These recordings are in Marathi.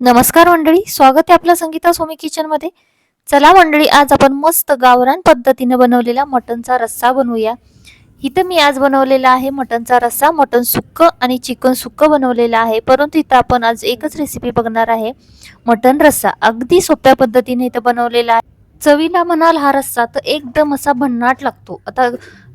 नमस्कार मंडळी स्वागत आहे आपलं संगीता सोमी किचनमध्ये चला मंडळी आज आपण मस्त गावरान पद्धतीने बनवलेला मटनचा रस्सा बनवूया. इथं मी आज बनवलेला आहे मटनचा रस्सा. मटन सुक्क आणि चिकन सुक्क बनवलेला आहे. परंतु इथं आपण आज एकच रेसिपी बघणार आहे. मटन रस्सा. अगदी सोप्या पद्धतीने इथं बनवलेला आहे. चवीला म्हणाल हा रस्सा तर एकदम असा भन्नाट लागतो. आता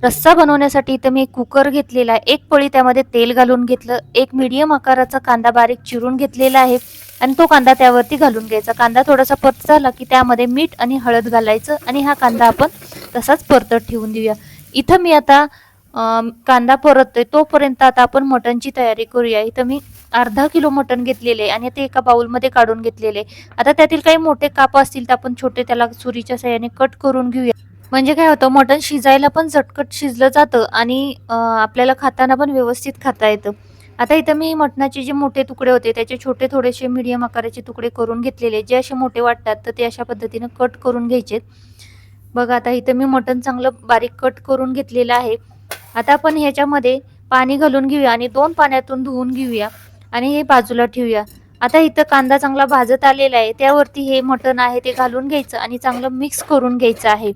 रस्सा बनवण्यासाठी इथं मी कुकर घेतलेला आहे. एक पळी त्यामध्ये तेल घालून घेतलं. एक मीडियम आकाराचा कांदा बारीक चिरून घेतलेला आहे. आणि तो कांदा त्यावरती घालून घ्यायचा. कांदा थोडासा परत झाला की त्यामध्ये मीठ आणि हळद घालायचं आणि हा कांदा आपण तसाच परतत ठेवून देऊया. इथं मी आता कांदा परततोय. तोपर्यंत आता आपण मटनची तयारी करूया. इथं मी अर्धा किलो मटन घेतलेले आहे आणि ते एका बाउलमध्ये काढून घेतलेले. आहे. आता त्यातील काही मोठे काप असतील तर आपण छोटे त्याला सुरीच्या सहाय्याने कट करून घेऊया. म्हणजे काय होतं मटण शिजायला पण झटकट शिजलं जातं आणि आपल्याला खाताना पण व्यवस्थित खाता येतं. आता इथं मी मटणाचे जे मोठे तुकडे होते त्याचे छोटे थोडेसे मीडियम आकाराचे तुकडे करून घेतलेले. जे असे मोठे वाटतात तर ते अशा पद्धतीनं कट करून घ्यायचे. बघा आता इथं मी मटण चांगलं बारीक कट करून घेतलेलं आहे. आता आपण ह्याच्यामध्ये पाणी घालून घेऊया आणि दोन पाण्यातून धुवून घेऊया. आणि हे बाजूला ठेवूया. आता इथं कांदा चांगला भाजत आलेला आहे. त्यावरती हे मटण आहे ते घालून घ्यायचं आणि चांगलं मिक्स करून घ्यायचं आहे.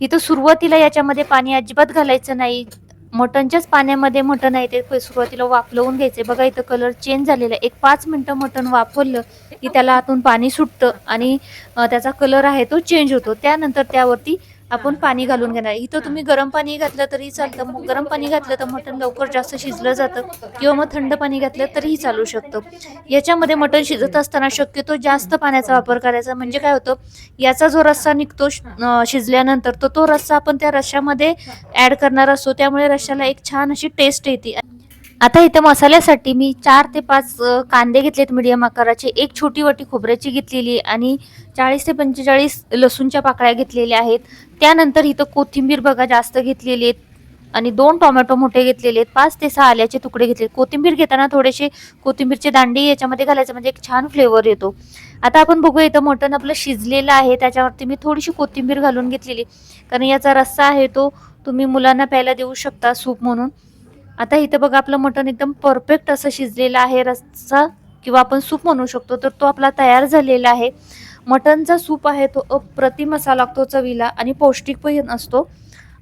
इथं सुरुवातीला याच्यामध्ये पाणी अजिबात घालायचं नाही. मटणच्याच पाण्यामध्ये मटण आहे ते सुरुवातीला वाफलवून घ्यायचे बघा इथं कलर चेंज झालेला आहे. एक पाच मिनटं मटण वाफवलं की त्याला आतून पाणी सुटतं आणि त्याचा कलर आहे तो चेंज होतो. त्यानंतर त्यावरती आपण पाणी घालून घेणार. इथं तुम्ही गरम पाणी घातलं तरी चालतं. मग गरम पाणी घातलं तर मटण लवकर जास्त शिजलं जातं किंवा मग थंड पाणी घातलं तरीही चालू शकतं. याच्यामध्ये मटण शिजत असताना शक्यतो जास्त पाण्याचा वापर करायचा. म्हणजे काय होतं? याचा जो रस्सा निघतो शिजल्यानंतर तर तो रस्सा आपण त्या रश्श्यामध्ये ऍड करणार असतो. त्यामुळे रश्श्याला एक छान अशी टेस्ट येते. आता इथं मसाल्यासाठी मी चार ते पाच कांदे घेतलेत मीडियम आकाराचे. एक छोटी वाटी खोबऱ्याची घेतलेली आणि चाळीस ते पंचेचाळीस लसूणच्या पाकळ्या घेतलेल्या आहेत. त्यानंतर इथं कोथिंबीर बघा जास्त घेतलेली आहेत आणि दोन टोमॅटो मोठे घेतलेले आहेत. पाच ते सहा आल्याचे तुकडे घेतले कोथिंबीर घेताना थोडेसे कोथिंबीरचे दांडे याच्यामध्ये घालायचे म्हणजे एक छान फ्लेवर येतो. आता आपण बघूया इथं मटण आपलं शिजलेलं आहे. त्याच्यावरती मी थोडीशी कोथिंबीर घालून घेतलेली कारण याचा रस्सा आहे तो तुम्ही मुलांना प्यायला देऊ शकता सूप म्हणून. आता इथं बघा आपलं मटण एकदम परफेक्ट असं शिजलेलं आहे रस्सा किंवा आपण सूप म्हणू शकतो तर तो आपला तयार झालेला आहे. मटणचा सूप आहे तो अप्रतिम असा लागतो चवीला आणि पौष्टिक पण असतो.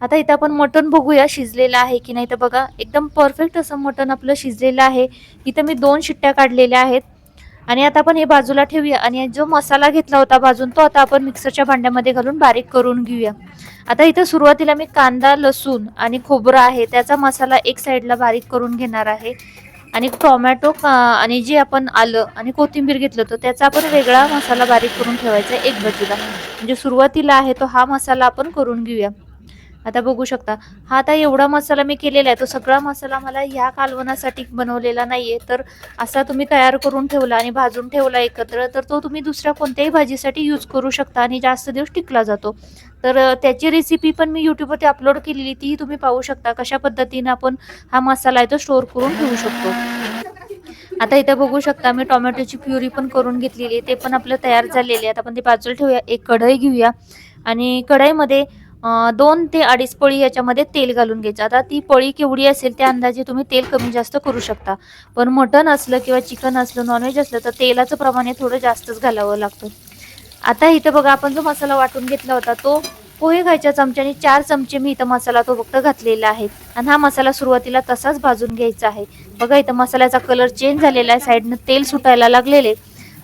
आता इथं आपण मटण बघूया शिजलेलं आहे की नाही. तर बघा एकदम परफेक्ट असं मटण आपलं शिजलेलं आहे. इथं मी दोन शिट्ट्या काढलेल्या आहेत. आणि आता आपण हे बाजूला ठेवूया. आणि जो मसाला घेतला होता भाजून तो आता आपण मिक्सरच्या भांड्यामध्ये घालून बारीक करून घेऊया. आता इथं सुरुवातीला मी कांदा लसूण आणि खोबरं आहे. त्याचा मसाला एक साईडला बारीक करून घेणार आहे. आणि टोमॅटो का- आणि जे आपण आलं आणि कोथिंबीर घेतलं होतं त्याचा आपण वेगळा मसाला बारीक करून ठेवायचा आहे एक बाजूला. म्हणजे सुरुवातीला आहे तो हा मसाला आपण करून घेऊया. आता बघू शकता. हा आता एवढा मसाला मी केलेला आहे. तो सगळा मसाला मला ह्या कालवणासाठी बनवलेला नाहीये. तर असा तुम्ही तयार करून ठेवला आणि भाजून ठेवला एकत्र तर तो तुम्ही दुसऱ्या कोणत्याही भाजीसाठी यूज करू शकता आणि जास्त दिवस टिकला जातो. तर त्याची रेसिपी पण मी यूट्यूबवरती अपलोड केलेली तीही तुम्ही पाहू शकता कशा पद्धतीने आपण हा मसाला आहे तो स्टोअर करून ठेवू शकतो. आता इथं बघू शकता मी टोमॅटोची प्युरी पण करून घेतलेली आहे. ते पण आपलं तयार झालेले आहे. आता आपण ते बाजूला ठेवूया. एक कढई घेऊया. आणि कढईमध्ये दोन ते अडीच पळी याच्यामध्ये तेल घालून घ्यायचं. आता ती पळी केवढी असेल त्या अंदाजे तुम्ही तेल कमी जास्त करू शकता. पण मटण असलं किंवा चिकन असलं नॉनव्हेज असलं तर तेलाचं प्रमाण हे थोडं जास्तच घालावं लागतं. आता इथं बघा आपण जो मसाला वाटून घेतला होता तो पोहे खायच्या चमच्याने चार चमचे मी इथं मसाला तो फक्त घातलेला आहे. आणि हा मसाला सुरुवातीला तसाच भाजून घ्यायचा आहे. बघा इथं मसाल्याचा कलर चेंज झालेला आहे. साईडनं तेल सुटायला लागलेले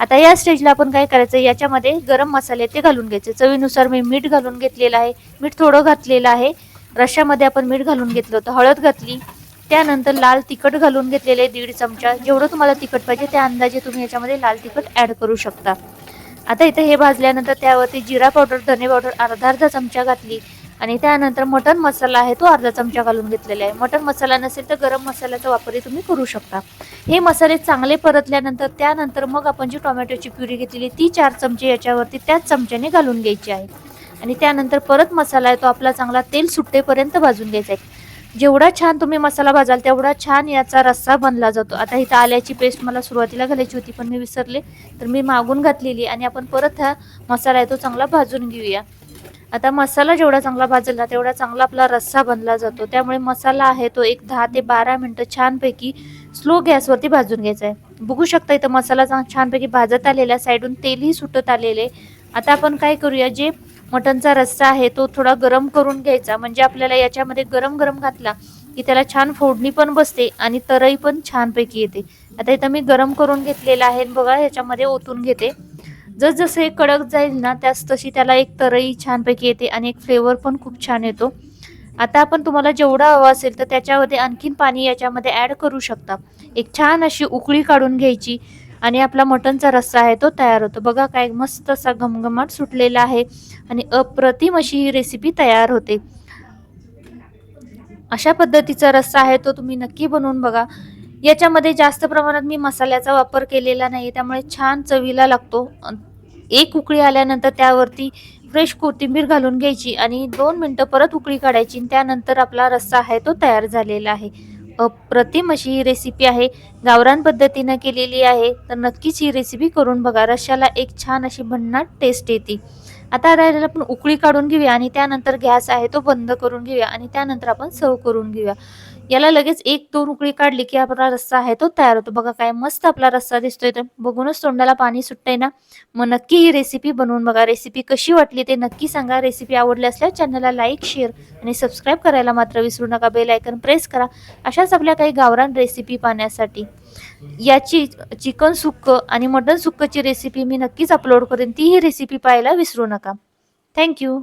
आता या स्टेजला आपण काय करायचं? याच्यामध्ये गरम मसाले ते घालून घ्यायचे. चवीनुसार मी मीठ घालून घेतलेलं आहे. मीठ थोडं घातलेलं आहे. रश्श्यामध्ये आपण मीठ घालून घेतलं होतं. हळद घातली. त्यानंतर लाल तिखट घालून घेतलेले दीड चमचा. जेवढं तुम्हाला तिखट पाहिजे त्या अंदाजे तुम्ही याच्यामध्ये लाल तिखट ॲड करू शकता. आता इथं हे भाजल्यानंतर त्यावरती जिरा पावडर धने पावडर अर्धा अर्धा चमचा घातली. आणि त्यानंतर मटन मसाला आहे तो अर्धा चमचा घालून घेतलेला आहे. मटन मसाला नसेल तर गरम मसाल्याचा वापरही तुम्ही करू शकता. हे मसाले चांगले परतल्यानंतर त्यानंतर मग आपण जी टोमॅटोची प्युरी घेतलेली ती चार चमचे याच्यावरती त्याच चमच्याने घालून घ्यायची आहे. आणि त्यानंतर परत मसाला आहे तो आपला चांगला तेल सुट्टेपर्यंत भाजून घ्यायचा आहे. जेवढा छान तुम्ही मसाला भाजाल तेवढा छान याचा रस्सा बनला जातो. आता इथं आल्याची पेस्ट मला सुरुवातीला घालायची होती पण मी विसरले. तर मी मागून घातलेली आणि आपण परत हा मसाला आहे तो चांगला भाजून घेऊया. आता मसाला जेवढा चांगला भाजला तेवढा चांगला आपला रस्सा बनला जातो. त्यामुळे मसाला आहे तो एक दहा ते बारा मिनटं छानपैकी स्लो गॅसवरती भाजून घ्यायचा आहे बघू शकता इथं मसाला चा- छानपैकी भाजत आलेला आहे साईडून तेलही सुटत आलेले. आता आपण काय करूया जे मटनचा रस्सा आहे तो थोडा गरम करून घ्यायचा. म्हणजे आपल्याला याच्यामध्ये गरम गरम घातला की त्याला छान फोडणी पण बसते आणि तरई पण छानपैकी येते. आता इथं मी गरम करून घेतलेला आहे बघा याच्यामध्ये ओतून घेते. जसजसे कडक जाईल ना त्यास तशी त्याला एक तरई छानपैकी येते आणि एक फ्लेवर पण खूप छान येतो. आता आपण तुम्हाला जेवढा हवा असेल तर त्याच्यामध्ये आणखीन पाणी याच्यामध्ये ॲड करू शकता. एक छान अशी उकळी काढून घ्यायची आणि आपला मटनचा रस्सा आहे तो तयार होतो. बघा काय मस्त असा घमघमाट सुटलेला आहे आणि अप्रतिम अशी ही रेसिपी तयार होते. अशा पद्धतीचा रस्सा आहे तो तुम्ही नक्की बनवून बघा. याच्यामध्ये जास्त प्रमाणात मी मसाल्याचा वापर केलेला नाही त्यामुळे छान चवीला लागतो. एक उकळी आल्यानंतर त्यावरती फ्रेश कोथिंबीर घालून घ्यायची आणि दोन मिनटं परत उकळी काढायची आणि त्यानंतर आपला रस्सा आहे तो तयार झालेला आहे. अप्रतिम अशी ही रेसिपी आहे. गावरान पद्धतीनं केलेली आहे. तर नक्कीच ही रेसिपी करून बघा. रश्याला एक छान अशी भन्नाट टेस्ट येते. आता राहिलेला आपण उकळी काढून घेऊया आणि त्यानंतर गॅस आहे तो बंद करून घेऊया आणि त्यानंतर आपण सर्व करून घेऊया. याला लगेच एक दोन उकळी काढली की आपला रस्सा आहे तो तयार होतो. बघा काय मस्त आपला रस्सा दिसतोय तर बघूनच तोंडाला पाणी सुटतंय ना. मग नक्की ही रेसिपी बनवून बघा. रेसिपी कशी वाटली ते नक्की सांगा. रेसिपी आवडली असल्यास चॅनलला लाईक शेअर आणि सबस्क्राईब करायला मात्र विसरू नका. बेल आयकन प्रेस करा. अशाच आपल्या काही गावरान रेसिपी पाहण्यासाठी. याची चिकन सुक्क आणि मटन सुक्कची रेसिपी मी नक्कीच अपलोड करेन. ती ही रेसिपी पाहायला विसरू नका. थँक्यू